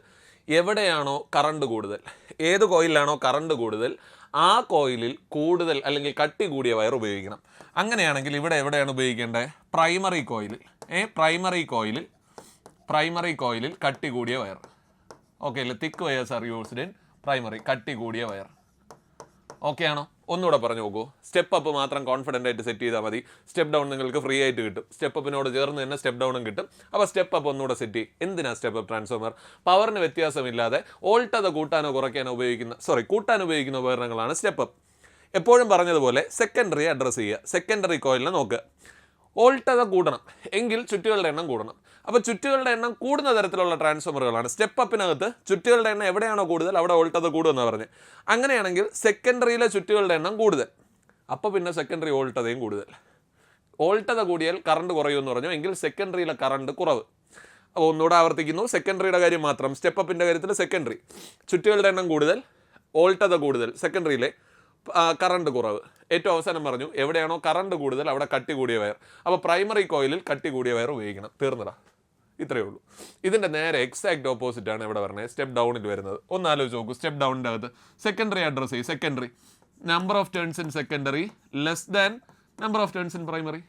എവിടെയാണോ കറണ്ട് കൂടുതൽ? ഏത് കോയിലാണോ കറണ്ട് കൂടുതൽ ആ കോയിലിൽ കൂടുതൽ അല്ലെങ്കിൽ കട്ടി കൂടിയ വയർ ഉപയോഗിക്കണം. അങ്ങനെയാണെങ്കിൽ ഇവിടെ എവിടെയാണ് ഉപയോഗിക്കേണ്ടത് പ്രൈമറി കോയിലിൽ. ഏ പ്രൈമറി കോയിലിൽ പ്രൈമറി കോയിലിൽ കട്ടി കൂടിയ വയർ. ഓക്കെ അല്ലേ? Thick wires are used in primary കട്ടി കൂടിയ വയർ. ഓക്കെ ആണോ? ഒന്നുകൂടെ പറഞ്ഞു നോക്കൂ. സ്റ്റെപ്പ് അപ്പ് മാത്രം കോൺഫിഡന്റ് ആയിട്ട് സെറ്റ് ചെയ്താൽ മതി. സ്റ്റെപ്പ് ഡൗൺ നിങ്ങൾക്ക് ഫ്രീ ആയിട്ട് കിട്ടും. സ്റ്റെപ്പ് അപ്പിനോട് ചേർന്ന് തന്നെ സ്റ്റെപ്പ് ഡൗണും കിട്ടും. അപ്പോൾ സ്റ്റെപ്പ് അപ്പ് ഒന്നുകൂടെ സെറ്റ് ചെയ്യും. എന്തിനാ സ്റ്റെപ്പ് അപ്പ് ട്രാൻസ്ഫോമർ പവറിന് വ്യത്യാസമില്ലാതെ ഓൾട്ടത കൂട്ടാനോ കുറയ്ക്കാനോ ഉപയോഗിക്കുന്ന സോറി കൂട്ടാൻ ഉപയോഗിക്കുന്ന ഉപകരണങ്ങളാണ് സ്റ്റെപ്പ് അപ്പ് എപ്പോഴും പറഞ്ഞതുപോലെ സെക്കൻഡറി അഡ്രസ്സ് ചെയ്യുക. സെക്കൻഡറി കോയിലിനെ നോക്കുക. വോൾട്ടത കൂടണം. എങ്കിൽ ചുറ്റുകളുടെ എണ്ണം കൂടണം. അപ്പോൾ ചുറ്റുകളുടെ എണ്ണം കൂടുന്ന തരത്തിലുള്ള ട്രാൻസ്ഫോമറുകളാണ് സ്റ്റെപ്പ് അപ്പിനകത്ത് ചുറ്റുകളുടെ എണ്ണം എവിടെയാണോ കൂടുതൽ അവിടെ വോൾട്ടത കൂടുമെന്ന് പറഞ്ഞ് അങ്ങനെയാണെങ്കിൽ സെക്കൻഡറിയിലെ ചുറ്റുകളുടെ എണ്ണം കൂടുതൽ. അപ്പോൾ പിന്നെ സെക്കൻഡറി വോൾട്ടതയും കൂടുതൽ. വോൾട്ടത കൂടിയാൽ കറണ്ട് കുറയുമെന്ന് പറഞ്ഞു. എങ്കിൽ സെക്കൻഡറിയിലെ കറണ്ട് കുറവ്. അപ്പോൾ ഒന്നുകൂടെ ആവർത്തിക്കുന്നു. സെക്കൻഡറിയുടെ കാര്യം മാത്രം. സ്റ്റെപ്പ് അപ്പിന്റെ കാര്യത്തിൽ സെക്കൻഡറി ചുറ്റുകളുടെ എണ്ണം കൂടുതൽ വോൾട്ടത കൂടുതൽ. സെക്കൻഡറിയിലെ കറണ്ട് കുറവ്. ഏറ്റവും അവസാനം പറഞ്ഞു എവിടെയാണോ കറണ്ട് കൂടുതൽ അവിടെ കട്ടി കൂടിയ വയർ. അപ്പോൾ പ്രൈമറി കോയിലിൽ കട്ടി കൂടിയ വയർ ഉപയോഗിക്കണം. തീർന്നടാ. ഇത്രയേ ഉള്ളൂ. ഇതിന്റെ നേരെ എക്സാക്ട് ഓപ്പോസിറ്റ് ആണ് ഇവിടെ പറഞ്ഞത്. സ്റ്റെപ്പ് ഡൗണിൽ വരുന്നത്. ഒന്ന് ആലോചിച്ച് നോക്കൂ. സ്റ്റെപ്പ് ഡൗണിന്റെ അകത്ത് സെക്കൻഡറി അഡ്രസ് ചെയ്യും. Secondary number of turns in secondary less than number of turns in primary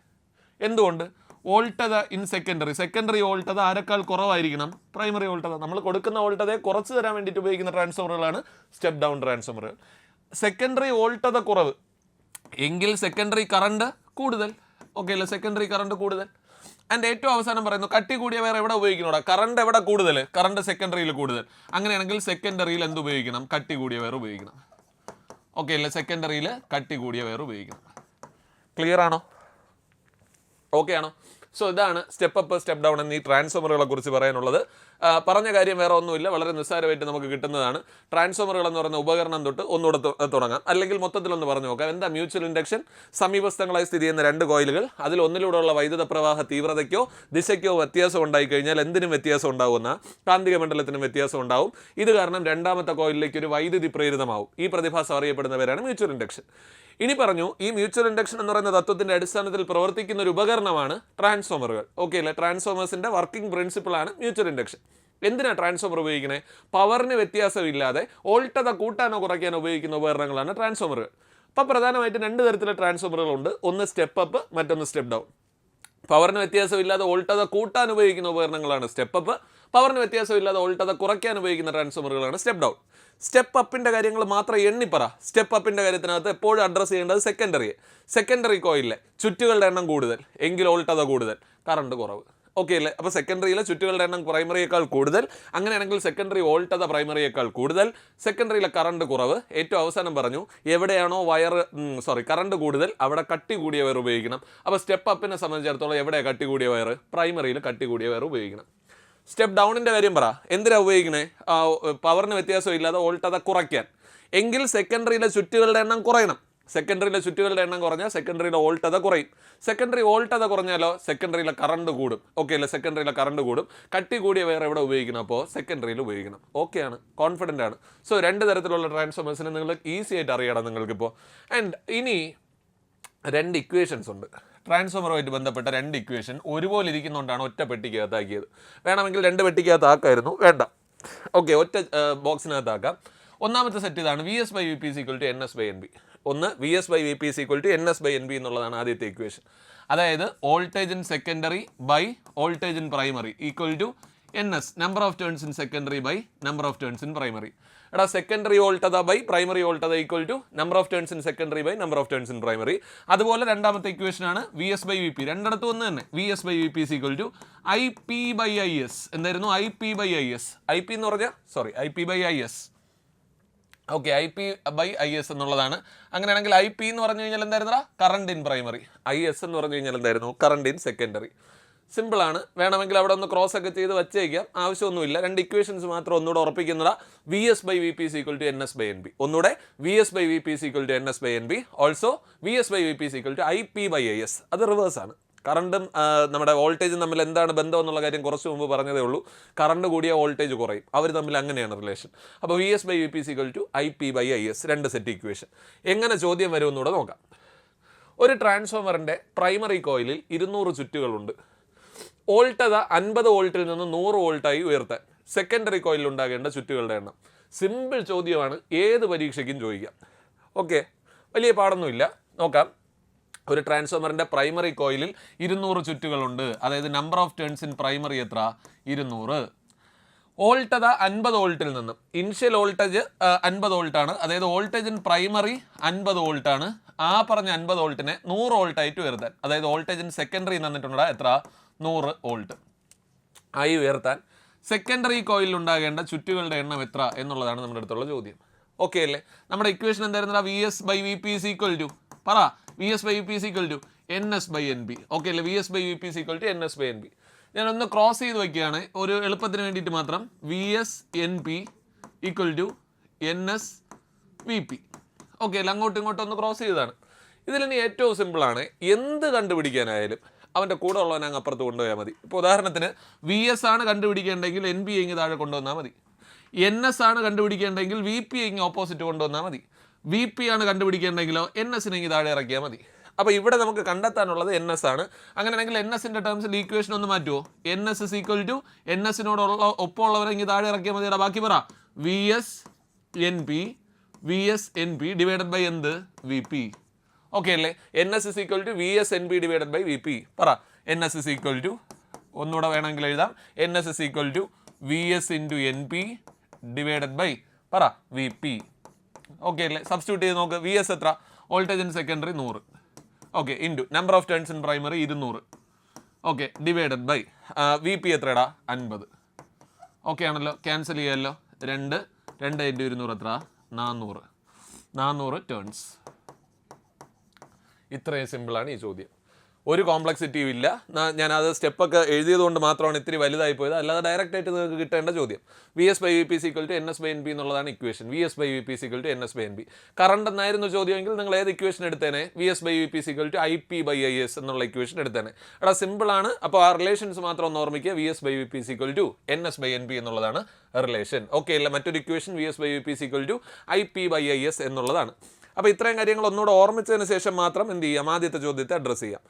എന്തുകൊണ്ട്? ഓൾട്ടത ഇൻ സെക്കൻഡറി സെക്കൻഡറി ഓൾട്ടത ആരെക്കാൾ കുറവായിരിക്കണം? പ്രൈമറി ഓൾട്ടത നമ്മൾ കൊടുക്കുന്ന ഓൾട്ടതയെ കുറച്ച് തരാൻ വേണ്ടിയിട്ട് ഉപയോഗിക്കുന്ന ട്രാൻസ്ഫോമറുകളാണ് സ്റ്റെപ്പ് ഡൗൺ ട്രാൻസ്ഫോമറുകൾ സെക്കൻഡറി വോൾട്ടത കുറവ്. എങ്കിൽ സെക്കൻഡറി കറണ്ട് കൂടുതൽ. ഓക്കെ അല്ലേ? സെക്കൻഡറി കറണ്ട് കൂടുതൽ. ആൻഡ് ഏറ്റവും അവസാനം പറയുന്നു കട്ടി കൂടിയ വേറെ എവിടെ ഉപയോഗിക്കണോടാ? കറണ്ട് എവിടെ കൂടുതൽ? കറണ്ട് സെക്കൻഡറിയിൽ കൂടുതൽ. അങ്ങനെയാണെങ്കിൽ സെക്കൻഡറിയിൽ എന്ത് ഉപയോഗിക്കണം? കട്ടി കൂടിയ വേറെ ഉപയോഗിക്കണം. ഓക്കെ അല്ലേ? സെക്കൻഡറിയിൽ കട്ടി കൂടിയ വേറെ ഉപയോഗിക്കണം. ക്ലിയർ ആണോ? ഓക്കെ ആണോ? സോ ഇതാണ് സ്റ്റെപ്പ് അപ്പ് സ്റ്റെപ്പ് ഡൗൺ എന്നീ ട്രാൻസ്ഫോമറുകളെ കുറിച്ച് പറയാനുള്ളത് പറഞ്ഞ കാര്യം വേറെ ഒന്നുമില്ല. വളരെ നിസ്സാരമായിട്ട് നമുക്ക് കിട്ടുന്നതാണ്. ട്രാൻസ്ഫോമറുകൾ എന്ന് പറയുന്ന ഉപകരണം തൊട്ട് ഒന്നുകൂടെ തുടങ്ങാം. അല്ലെങ്കിൽ മൊത്തത്തിലൊന്ന് പറഞ്ഞു നോക്കാം. എന്താ മ്യൂച്വൽ ഇൻഡക്ഷൻ സമീപസ്ഥങ്ങളായി സ്ഥിതി ചെയ്യുന്ന രണ്ട് കോയിലുകൾ. അതിൽ ഒന്നിലൂടെയുള്ള വൈദ്യുത പ്രവാഹ തീവ്രതയ്ക്കോ ദിശയ്ക്കോ വ്യത്യാസം ഉണ്ടായി കഴിഞ്ഞാൽ എന്തിനും വ്യത്യാസം ഉണ്ടാകുന്ന കാന്തിക മണ്ഡലത്തിനും വ്യത്യാസം ഉണ്ടാവും. ഇത് കാരണം രണ്ടാമത്തെ കോയിലിലേക്ക് ഒരു വൈദ്യുതി പ്രേരിതമാവും. ഈ പ്രതിഭാസം അറിയപ്പെടുന്ന പേരാണ് മ്യൂച്വൽ ഇൻഡക്ഷൻ ഇനി പറഞ്ഞു ഈ മ്യൂച്വൽ ഇൻഡക്ഷൻ എന്ന് പറയുന്ന തത്വത്തിന്റെ അടിസ്ഥാനത്തിൽ പ്രവർത്തിക്കുന്ന ഒരു ഉപകരണമാണ് ട്രാൻസ്ഫോമറുകൾ ഓക്കെ അല്ലേ? ട്രാൻസ്ഫോമേഴ്സിന്റെ വർക്കിംഗ് പ്രിൻസിപ്പിൾ ആണ് മ്യൂച്വൽ ഇൻഡക്ഷൻ എന്തിനാണ് ട്രാൻസ്ഫോമർ ഉപയോഗിക്കുന്നത് പവറിന് വ്യത്യാസമില്ലാതെ ഓൾട്ടത കൂട്ടാനോ കുറയ്ക്കാനോ ഉപയോഗിക്കുന്ന ഉപകരണങ്ങളാണ് ട്രാൻസ്ഫോമറുകൾ അപ്പോൾ പ്രധാനമായിട്ട് രണ്ട് തരത്തിലുള്ള ട്രാൻസ്ഫോമറുകളുണ്ട് ഒന്ന് സ്റ്റെപ്പ് അപ്പ് മറ്റൊന്ന് സ്റ്റെപ്പ് ഡൗൺ പവറിന് വ്യത്യാസമില്ലാതെ ഓൾട്ടത കൂട്ടാൻ ഉപയോഗിക്കുന്ന ഉപകരണങ്ങളാണ് സ്റ്റെപ്പ് അപ്പ് പവറിന് വ്യത്യാസമില്ലാതെ വോൾട്ടത കുറയ്ക്കാൻ ഉപയോഗിക്കുന്ന ട്രാൻസ്ഫോമറുകളാണ് സ്റ്റെപ്പ് ഡൗൺ. സ്റ്റെപ്പ് അപ്പിന്റെ കാര്യങ്ങൾ മാത്രം എണ്ണിപ്പറ സ്റ്റെപ്പ് അപ്പിന്റെ കാര്യത്തിനകത്ത് എപ്പോഴും അഡ്രസ്സ് ചെയ്യേണ്ടത് സെക്കൻഡറി സെക്കൻഡറി കോയിലെ ചുറ്റുകളുടെ എണ്ണം കൂടുതൽ. എങ്കിൽ ഓൾട്ടത കൂടുതൽ. കറണ്ട് കുറവ്. ഓക്കെ അല്ലേ? അപ്പോൾ സെക്കൻഡറിയിലെ ചുറ്റുകളുടെ എണ്ണം പ്രൈമറിയേക്കാൾ കൂടുതൽ. അങ്ങനെയാണെങ്കിൽ സെക്കൻഡറി വോൾട്ടത പ്രൈമറിയേക്കാൾ കൂടുതൽ. സെക്കൻഡറിയിലെ കറണ്ട് കുറവ്. ഏറ്റവും അവസാനം പറഞ്ഞു എവിടെയാണോ വയർ സോറി കറണ്ട് കൂടുതൽ അവിടെ കട്ടി കൂടിയ വയർ ഉപയോഗിക്കണം. അപ്പോൾ സ്റ്റെപ്പ് അപ്പിനെ സംബന്ധിച്ചിടത്തോളം എവിടെയാണ് കട്ടി കൂടിയ വയർ പ്രൈമറിയിൽ കട്ടി കൂടിയ വയർ ഉപയോഗിക്കണം. സ്റ്റെപ്പ് ഡൗണിന്റെ കാര്യം പറ. എന്തിനാ ഉപയോഗിക്കണേ? പവറിന് വ്യത്യാസമില്ലാതെ വോൾട്ടത കുറയ്ക്കാൻ. എങ്കിൽ സെക്കൻഡറിയിലെ ചുറ്റുകളുടെ എണ്ണം കുറയണം. സെക്കൻഡറിയിലെ ചുറ്റുകളുടെ എണ്ണം കുറഞ്ഞാൽ സെക്കൻഡറിയിലെ വോൾട്ടത കുറയും. സെക്കൻഡറി വോൾട്ടത കുറഞ്ഞാലോ? സെക്കൻഡറിയിലെ കറണ്ട് കൂടും. ഓക്കെ അല്ലേ? സെക്കൻഡറിയിലെ കറണ്ട് കൂടും. കട്ടി കൂടിയ വേറെ എവിടെ ഉപയോഗിക്കണം അപ്പോൾ സെക്കൻഡറിയിൽ ഉപയോഗിക്കണം. ഓക്കെയാണ് കോൺഫിഡന്റ് ആണ്. സോ രണ്ട് തരത്തിലുള്ള ട്രാൻസ്ഫോമേഴ്സിനെ നിങ്ങൾ ഈസി ആയിട്ട് അറിയണം നിങ്ങൾക്കിപ്പോൾ ആൻഡ് ഇനി രണ്ട് ഇക്വേഷൻസ് ഉണ്ട്. ട്രാൻസ്ഫോമറുമായിട്ട് ബന്ധപ്പെട്ട രണ്ട് ഇക്വേഷൻ ഒരുപോലെ ഇരിക്കുന്നതുകൊണ്ടാണ് ഒറ്റ പെട്ടിക്കകത്താക്കിയത്. വേണമെങ്കിൽ രണ്ട് പെട്ടിക്കകത്താക്കായിരുന്നു. വേണ്ട. ഓക്കെ ഒറ്റ ബോക്സിനകത്താക്കാം. ഒന്നാമത്തെ സെറ്റ് ഇതാണ് V S by V P is equal to N S by N B ഒന്ന് V S by V P is equal to N S by N B എന്നുള്ളതാണ് ആദ്യത്തെ ഇക്വേഷൻ. അതായത് voltage in secondary by voltage in primary equal to N S number of turns in secondary by number of turns in primary എടാ secondary വോൾട്ടത by primary വോൾട്ടത equal to number of turns in secondary by number of turns in primary അതുപോലെ രണ്ടാമത്തെ equation ആണ് V S by V P രണ്ടിടത്തും ഒന്ന് തന്നെ. V S by V P equal to I P by I S എന്തായിരുന്നു? I P by I S I P എന്ന് പറഞ്ഞാൽ sorry I P by I S okay I P by I S എന്നുള്ളതാണ്. അങ്ങനെയാണെങ്കിൽ I P എന്ന് പറഞ്ഞു കഴിഞ്ഞാൽ എന്തായിരുന്നു current in primary I S എന്ന് പറഞ്ഞു കഴിഞ്ഞാൽ എന്തായിരുന്നു? കറണ്ട് ഇൻ സെക്കൻഡറി സിമ്പിളാണ് വേണമെങ്കിൽ അവിടെ ഒന്ന് ക്രോസ് ഒക്കെ ചെയ്ത് വെച്ചേക്കാം. ആവശ്യമൊന്നുമില്ല. രണ്ട് ഇക്വേഷൻസ് മാത്രം ഒന്നുകൂടെ ഉറപ്പിക്കുന്നതാ. V S by V P is equal to N S by N B ഒന്നുകൂടെ V S by V P is equal to N S by N B also V S by V P is equal to I P by I S അത് reverse ആണ് കറണ്ടും നമ്മുടെ വോൾട്ടേജും തമ്മിൽ എന്താണ് ബന്ധം എന്നുള്ള കാര്യം കുറച്ച് മുമ്പ് പറഞ്ഞതേ ഉള്ളൂ. കറണ്ട് കൂടിയ വോൾട്ടേജ് കുറയും. അവർ തമ്മിൽ അങ്ങനെയാണ് റിലേഷൻ അപ്പോൾ V S by V P is equal to I P by I S രണ്ട് സെറ്റ് ഇക്വേഷൻ എങ്ങനെ ചോദ്യം വരുമെന്നൂടെ നോക്കാം. ഒരു ട്രാൻസ്ഫോമറിന്റെ പ്രൈമറി കോയിലിൽ ഇരുന്നൂറ് ചുറ്റുകളുണ്ട്. വോൾട്ടത അൻപത് വോൾട്ടിൽ നിന്ന് നൂറ് വോൾട്ടായി ഉയർത്താൻ. സെക്കൻഡറി കോയിലിൽ ഉണ്ടാകേണ്ട ചുറ്റുകളുടെ എണ്ണം. സിമ്പിൾ ചോദ്യമാണ് ഏത് പരീക്ഷയ്ക്കും ചോദിക്കാം. ഓക്കെ വലിയ പാടൊന്നുമില്ല. നോക്കാം. ഒരു ട്രാൻസ്ഫോമറിന്റെ പ്രൈമറി കോയിലിൽ ഇരുന്നൂറ് ചുറ്റുകളുണ്ട്. അതായത് number of turns in primary എത്ര? ഇരുന്നൂറ്. വോൾട്ടത അൻപത് വോൾട്ടിൽ നിന്ന്. ഇനിഷ്യൽ വോൾട്ടേജ് അൻപത് വോൾട്ടാണ്. അതായത് വോൾട്ടേജ് ഇൻ പ്രൈമറി അൻപത് വോൾട്ടാണ്. ആ പറഞ്ഞ അൻപത് വോൾട്ടിനെ നൂറ് വോൾട്ടായിട്ട് ഉയർത്താൻ. അതായത് വോൾട്ടേജ് ഇൻ സെക്കൻഡറി തന്നിട്ടുണ്ടാ എത്ര? നൂറ് വോൾട്ട്. ഐ ഉയർത്താൻ സെക്കൻഡറി കോയിലിൽ ഉണ്ടാകേണ്ട ചുറ്റുകളുടെ എണ്ണം എത്ര എന്നുള്ളതാണ് നമ്മുടെ അടുത്തുള്ള ചോദ്യം. ഓക്കെ അല്ലേ? നമ്മുടെ ഇക്വേഷൻ എന്തായിരുന്നു V S by V P is equal to പറ. V S by V P is equal to N S by N B okay അല്ലേ? V S by V P is equal to N S by N B ഞാനൊന്ന് cross ചെയ്ത് വയ്ക്കുകയാണ് ഒരു എളുപ്പത്തിന് വേണ്ടിയിട്ട് മാത്രം V S N P equal to N S V P okay അല്ലേ? അങ്ങോട്ടും ഇങ്ങോട്ടും ഒന്ന് ക്രോസ് ചെയ്തതാണ്. ഇതിലിനി ഏറ്റവും സിമ്പിളാണ് എന്ത് കണ്ടുപിടിക്കാനായാലും അവന്റെ കൂടെ ഉള്ളവനെ അങ്ങ് അപ്പുറത്ത് കൊണ്ടുപോയാൽ മതി. ഇപ്പോൾ ഉദാഹരണത്തിന് വി എസ് ആണ് കണ്ടുപിടിക്കേണ്ടെങ്കിൽ എൻ ബി ഇങ്ങ് താഴെ കൊണ്ടുവന്നാൽ മതി. എൻ എസ് ആണ് കണ്ടുപിടിക്കേണ്ടെങ്കിൽ വി പി എങ്ങ് ഓപ്പോസിറ്റ് കൊണ്ടുവന്നാൽ മതി. വി പി ആണ് കണ്ടുപിടിക്കേണ്ടെങ്കിലോ എൻ എസിനെ ഇങ്ങ് താഴെ ഇറക്കിയാൽ മതി. അപ്പോൾ ഇവിടെ നമുക്ക് കണ്ടെത്താനുള്ളത് എൻ എസ് ആണ്. അങ്ങനെയാണെങ്കിൽ എൻ എസിന്റെ ടേംസിൽ ഈക്വേഷൻ ഒന്ന് മാറ്റുമോ N S is equal to N എസിനോടുള്ള ഒപ്പമുള്ളവരെ ഇങ്ങ് താഴെ ഇറക്കിയാൽ മതിയുടെ ബാക്കി പറ. V S N P V S N P divided by എന്ത്? വി പി ഓക്കെ അല്ലേ? N S is equal to V S N B divided by V P പറ. N S is equal to ഒന്നുകൂടെ വേണമെങ്കിൽ എഴുതാം. N S is equal to V S into N P divided by പറ V P okay അല്ലേ? Substitute ചെയ്ത് നോക്ക്. V S എത്ര? Voltage in secondary നൂറ്. Okay into number of turns in primary ഇരുന്നൂറ്. Okay divided by V P എത്രടാ അൻപത്. Okay ആണല്ലോ. Cancel ചെയ്യാമല്ലോ രണ്ട്. രണ്ട് ഇന്റു ഇരുന്നൂറ് എത്ര നാന്നൂറ്. നാന്നൂറ് ടേൺസ് ഇത്രയും സിമ്പിളാണ് ഈ ചോദ്യം. ഒരു കോംപ്ലക്സിറ്റിയും ഇല്ല. ഞാൻ ഞാനത് സ്റ്റെപ്പൊക്കെ എഴുതിയത് കൊണ്ട് മാത്രമാണ് ഇത്തിരി വലുതായി പോയത് അല്ലാതെ ഡയറക്റ്റ് ആയിട്ട് നിങ്ങൾക്ക് കിട്ടേണ്ട ചോദ്യം. V S by V P is equal to N S by N B എന്നുള്ളതാണ് equation V S by V P is equal to N S by N B current എന്നായിരുന്നു ചോദ്യമെങ്കിൽ നിങ്ങൾ ഏത് equation എടുത്തേനെ? V S by V P is equal to I P by I S എന്നുള്ള equation എടുത്തേനെ. എടാ സിമ്പിളാണ്. അപ്പോൾ ആ റിലേഷൻസ് മാത്രം ഒന്ന് ഓർമ്മിക്കുക. V S by V P is equal to N S by N B എന്നുള്ളതാണ് റിലേഷൻ ഓക്കെ അല്ല? മറ്റൊരു equation V S by V P is equal to I P by I S എന്നുള്ളതാണ്. അപ്പോൾ ഇത്രയും കാര്യങ്ങൾ ഒന്നുകൂടെ ഓർമ്മിച്ചതിന് ശേഷം മാത്രം എന്ത് ചെയ്യാം? ആദ്യത്തെ ചോദ്യത്തെ അഡ്രസ്സ് ചെയ്യാം.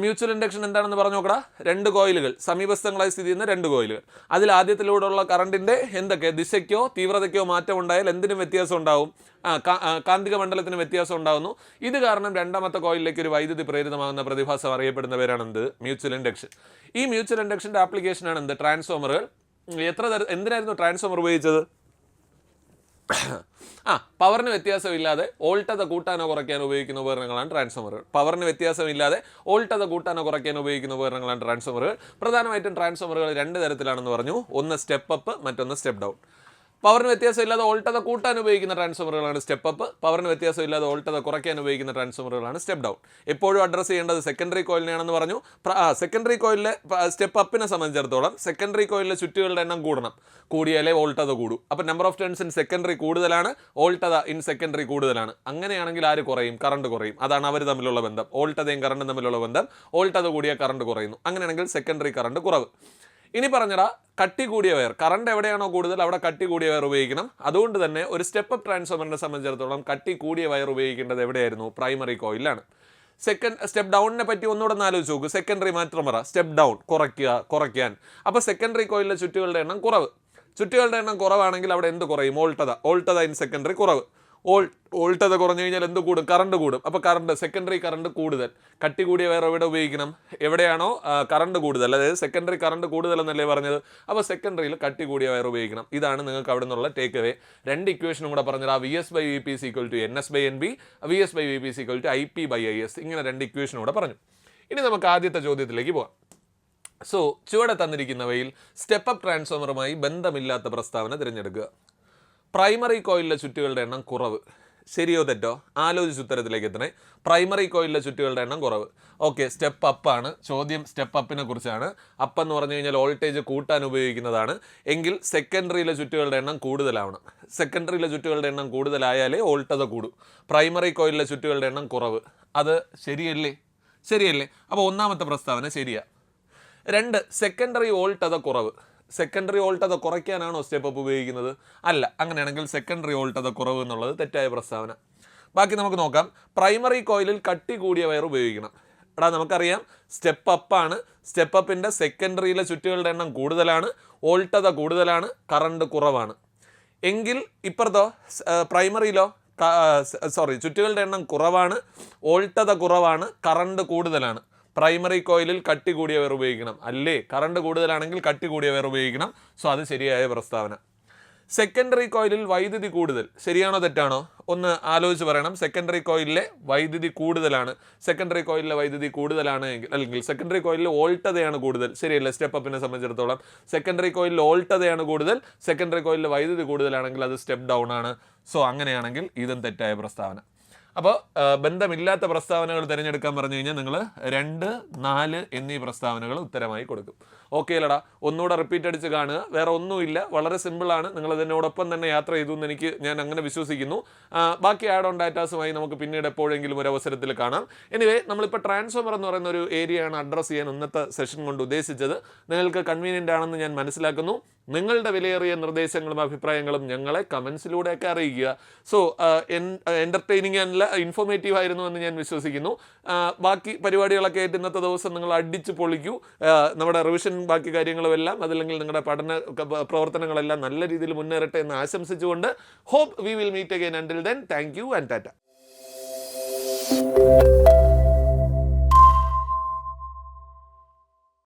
മ്യൂച്വൽ ഇൻഡക്ഷൻ എന്താണെന്ന് പറഞ്ഞു നോക്കടാ? രണ്ട് കോയിലുകൾ. സമീപസ്ഥങ്ങളായി സ്ഥിതി ചെയ്യുന്ന രണ്ട് കോയിലുകൾ. അതിൽ ആദ്യത്തിലൂടെയുള്ള കറണ്ടിന്റെ എന്തൊക്കെ? ദിശയ്ക്കോ തീവ്രതയ്ക്കോ മാറ്റം ഉണ്ടായാൽ എന്തിനും വ്യത്യാസം ഉണ്ടാവും? കാന്തിക മണ്ഡലത്തിന് വ്യത്യാസം ഉണ്ടാകുന്നു ഇത് കാരണം രണ്ടാമത്തെ കോയിലിലേക്ക് ഒരു വൈദ്യുതി പ്രേരിതമാകുന്ന പ്രതിഭാസം അറിയപ്പെടുന്ന പേരാണ് എന്ത് മ്യൂച്വൽ ഇൻഡക്ഷൻ ഈ മ്യൂച്വൽ ഇൻഡക്ഷന്റെ ആപ്ലിക്കേഷനാണ് എന്ത്? ട്രാൻസ്ഫോമറുകൾ എത്ര തര എന്തിനായിരുന്നു ട്രാൻസ്ഫോമർ ഉപയോഗിച്ചത്? ആ പവറിന് വ്യത്യാസമില്ലാതെ ഓൾട്ടത കൂട്ടാനോ കുറയ്ക്കാനോ ഉപയോഗിക്കുന്ന ഉപകരണങ്ങളാണ് ട്രാൻസ്ഫോമറുകൾ പവറിന് വ്യത്യാസമില്ലാതെ ഓൾട്ടത കൂട്ടാനോ കുറയ്ക്കാനോ ഉപയോഗിക്കുന്ന ഉപകരണങ്ങളാണ് ട്രാൻസ്ഫോമറുകൾ പ്രധാനമായിട്ടും ട്രാൻസ്ഫോമറുകൾ രണ്ട് തരത്തിലാണെന്ന് പറഞ്ഞു. ഒന്ന് സ്റ്റെപ്പ് അപ്പ് മറ്റൊന്ന് സ്റ്റെപ്പ് ഡൗൺ പവറിന് വ്യത്യാസമില്ലാതെ ഓൾട്ടത കൂട്ടാൻ ഉപയോഗിക്കുന്ന ട്രാൻസ്ഫോമറുകളാണ് സ്റ്റെപ്പ് അപ്പ്. പവറിന് വ്യത്യാസമില്ലാതെ ഓൾട്ടത കുറയ്ക്കാൻ ഉപയോഗിക്കുന്ന ട്രാൻസ്ഫോമറുകളാണ് സ്റ്റെപ്പ് ഡൗൺ. എപ്പോഴും അഡ്രസ്സ് ചെയ്യേണ്ടത് സെക്കൻഡറി കോയിലിനെയാണെന്ന് പറഞ്ഞു. സെക്കൻഡറി കോയിലിലെ സ്റ്റെപ്പ് അപ്പിനെ സംബന്ധിച്ചിടത്തോളം സെക്കൻഡറി കോയിലിലെ ചുറ്റുകളുടെ എണ്ണം കൂടണം. കൂടിയാലേ ഓൾട്ടത കൂടും. അപ്പോൾ number of turns in secondary കൂടുതലാണ് ഓൾട്ടത ഇൻ സെക്കൻഡറി കൂടുതലാണ്. അങ്ങനെയാണെങ്കിൽ ആര് കുറയും? കറണ്ട് കുറയും. അതാണ് അവർ തമ്മിലുള്ള ബന്ധം. ഓൾട്ടതയും കറണ്ടും തമ്മിലുള്ള ബന്ധം. ഓൾട്ടത കൂടിയ കറണ്ട് കുറയുന്നു. അങ്ങനെയാണെങ്കിൽ സെക്കൻഡറി കറണ്ട് കുറവ്. ഇനി പറഞ്ഞടാ കട്ടി കൂടിയ വയർ കറണ്ട് എവിടെയാണോ കൂടുതൽ അവിടെ കട്ടി കൂടിയ വയർ ഉപയോഗിക്കണം. അതുകൊണ്ട് തന്നെ ഒരു സ്റ്റെപ്പ് അപ്പ് ട്രാൻസ്ഫോമറിനെ സംബന്ധിച്ചിടത്തോളം കട്ടി കൂടിയ വയർ ഉപയോഗിക്കേണ്ടത് എവിടെയായിരുന്നു? പ്രൈമറി കോയിലാണ് സെക്കൻഡ് സ്റ്റെപ്പ് ഡൗണിനെ പറ്റി ഒന്നുകൂടെ ഒന്ന് ആലോചിച്ച് നോക്കൂ. സെക്കൻഡറി മാത്രം പറ. സ്റ്റെപ്പ് ഡൗൺ കുറയ്ക്കുക കുറയ്ക്കാൻ. അപ്പോൾ സെക്കൻഡറി കോയിലിലെ ചുറ്റുകളുടെ എണ്ണം കുറവ്. ചുറ്റുകളുടെ എണ്ണം കുറവാണെങ്കിൽ അവിടെ എന്ത് കുറയും? ഓൾട്ടത ഓൾട്ടത ഇൻ സെക്കൻഡറി കുറവ്. ഓൾ വോൾട്ടത കുറഞ്ഞു കഴിഞ്ഞാൽ എന്ത് കൂടും? കറണ്ട് കൂടും. അപ്പോൾ കറണ്ട് സെക്കൻഡറി കറണ്ട് കൂടുതൽ. കട്ടി കൂടിയ വേറെ എവിടെ ഉപയോഗിക്കണം? എവിടെയാണോ കറണ്ട് കൂടുതൽ. അതായത് സെക്കൻഡറി കറണ്ട് കൂടുതൽ എന്നല്ലേ പറഞ്ഞത്? അപ്പോൾ സെക്കൻഡറിയിൽ കട്ടി കൂടിയ വയർ ഉപയോഗിക്കണം. ഇതാണ് നിങ്ങൾക്ക് അവിടെ നിന്നുള്ള ടേക്ക് അവേ രണ്ട് ഇക്വേഷനും കൂടെ പറഞ്ഞത്. ആ V S by V P is equal to N S by N B V S by V P is equal to I P by I S ഇങ്ങനെ രണ്ട് ഇക്വേഷനും കൂടെ പറഞ്ഞു. ഇനി നമുക്ക് ആദ്യത്തെ ചോദ്യത്തിലേക്ക് പോകാം സോ ചുവടെ തന്നിരിക്കുന്നവയിൽ സ്റ്റെപ്പ് അപ്പ് ട്രാൻസ്ഫോമറുമായി ബന്ധമില്ലാത്ത പ്രസ്താവന തിരഞ്ഞെടുക്കുക. പ്രൈമറി കോയിലിലെ ചുറ്റുകളുടെ എണ്ണം കുറവ്. ശരിയോ തെറ്റോ? ആലോചിച്ച് ഉത്തരത്തിലേക്ക് എത്തണേ. പ്രൈമറി കോയിലിലെ ചുറ്റുകളുടെ എണ്ണം കുറവ്. ഓക്കെ സ്റ്റെപ്പ് അപ്പാണ് ചോദ്യം സ്റ്റെപ്പ് അപ്പിനെ കുറിച്ചാണ്. അപ്പ് എന്ന് പറഞ്ഞു കഴിഞ്ഞാൽ വോൾട്ടേജ് കൂട്ടാൻ ഉപയോഗിക്കുന്നതാണ്. എങ്കിൽ സെക്കൻഡറിയിലെ ചുറ്റുകളുടെ എണ്ണം കൂടുതലാവണം. സെക്കൻഡറിയിലെ ചുറ്റുകളുടെ എണ്ണം കൂടുതലായാലേ വോൾട്ടത കൂടും. പ്രൈമറി കോയിലിലെ ചുറ്റുകളുടെ എണ്ണം കുറവ്. അത് ശരിയല്ലേ? ശരിയല്ലേ? അപ്പോൾ ഒന്നാമത്തെ പ്രസ്താവന ശരിയാണ് രണ്ട് സെക്കൻഡറി വോൾട്ടേജ് കുറവ്. സെക്കൻഡറി ഓൾട്ടത കുറയ്ക്കാനാണോ സ്റ്റെപ്പ് അപ്പ് ഉപയോഗിക്കുന്നത്? അല്ല അങ്ങനെയാണെങ്കിൽ സെക്കൻഡറി ഓൾട്ടത കുറവ് എന്നുള്ളത് തെറ്റായ പ്രസ്താവന. ബാക്കി നമുക്ക് നോക്കാം. പ്രൈമറി കോയിലിൽ കട്ടി കൂടിയ വയർ ഉപയോഗിക്കണം. എടാ നമുക്കറിയാം. സ്റ്റെപ്പ് അപ്പാണ് സ്റ്റെപ്പ് അപ്പിന്റെ സെക്കൻഡറിയിലെ ചുറ്റുകളുടെ എണ്ണം കൂടുതലാണ്. വോൾട്ടത കൂടുതലാണ്. കറണ്ട് കുറവാണ്. എങ്കിൽ ഇപ്പുറത്തോ പ്രൈമറിയിലോ സോറി ചുറ്റുകളുടെ എണ്ണം കുറവാണ്. വോൾട്ടത കുറവാണ്. കറണ്ട് കൂടുതലാണ്. പ്രൈമറി കോയിലിൽ കട്ടി കൂടിയ വയർ ഉപയോഗിക്കണം. അല്ലേ? കറണ്ട് കൂടുതലാണെങ്കിൽ കട്ടി കൂടിയ വയർ ഉപയോഗിക്കണം. സോ അത് ശരിയായ പ്രസ്താവന. സെക്കൻഡറി കോയിലിൽ വൈദ്യുതി കൂടുതൽ. ശരിയാണോ തെറ്റാണോ? ഒന്ന് ആലോചിച്ച് പറയണം. സെക്കൻഡറി കോയിലിലെ വൈദ്യുതി കൂടുതലാണ്. സെക്കൻഡറി കോയിലിലെ വൈദ്യുതി കൂടുതലാണ് അല്ലെങ്കിൽ സെക്കൻഡറി കോയിലിൽ ഓൾട്ടതയാണ് കൂടുതൽ. ശരിയല്ലേ? സ്റ്റെപ്പ് അപ്പിനെ സംബന്ധിച്ചിടത്തോളം. സെക്കൻഡറി കോയിലിൽ ഓൾട്ടതയാണ് കൂടുതൽ. സെക്കൻഡറി കോയിലിൽ വൈദ്യുതി കൂടുതലാണെങ്കിൽ അത് സ്റ്റെപ്പ് ഡൗൺ ആണ്. സോ അങ്ങനെയാണെങ്കിൽ ഇതും തെറ്റായ പ്രസ്താവന. അപ്പോൾ ബന്ധമില്ലാത്ത പ്രസ്താവനകൾ തിരഞ്ഞെടുക്കാൻ പറഞ്ഞു കഴിഞ്ഞാൽ നിങ്ങൾ രണ്ട് നാല് എന്നീ പ്രസ്താവനകൾ ഉത്തരമായി കൊടുക്കും. ഓക്കെ അല്ലടാ ഒന്നുകൂടെ റിപ്പീറ്റ് അടിച്ച് കാണുക. വേറെ ഒന്നുമില്ല വളരെ സിമ്പിളാണ് നിങ്ങൾ ഇതിനോടൊപ്പം തന്നെ യാത്ര ചെയ്തു എന്ന് എനിക്ക് ഞാൻ അങ്ങനെ വിശ്വസിക്കുന്നു. ബാക്കി ആഡ് ഓൺ ഡാറ്റാസുമായി നമുക്ക് പിന്നീട് എപ്പോഴെങ്കിലും ഒരു അവസരത്തിൽ കാണാം. എനിവേ നമ്മളിപ്പോൾ ട്രാൻസ്ഫോമർ എന്ന് പറയുന്ന ഒരു ഏരിയയാണ് അഡ്രസ്സ് ചെയ്യാൻ ഇന്നത്തെ സെഷൻ കൊണ്ട് ഉദ്ദേശിച്ചത്. നിങ്ങൾക്ക് കൺവീനിയന്റ് ആണെന്ന് ഞാൻ മനസ്സിലാക്കുന്നു. നിങ്ങളുടെ വിലയേറിയ നിർദ്ദേശങ്ങളും അഭിപ്രായങ്ങളും ഞങ്ങളെ കമൻസിലൂടെയൊക്കെ അറിയിക്കുക. സോ എന്റർടൈനിങ് ആൻഡ് ഇൻഫോർമേറ്റീവ് ആയിരുന്നു എന്ന് ഞാൻ വിശ്വസിക്കുന്നു. ബാക്കി പരിപാടികളൊക്കെ ആയിട്ട് ഇന്നത്തെ ദിവസം നിങ്ങൾ അടിച്ചു പൊളിക്കൂ. നമ്മുടെ റിവിഷൻ ബാക്കി കാര്യങ്ങളും എല്ലാം അതല്ലെങ്കിൽ നിങ്ങളുടെ പഠന പ്രവർത്തനങ്ങളെല്ലാം നല്ല രീതിയിൽ മുന്നേറട്ടെ എന്ന് ആശംസിച്ചുകൊണ്ട് hope we will meet again until then thank you and tata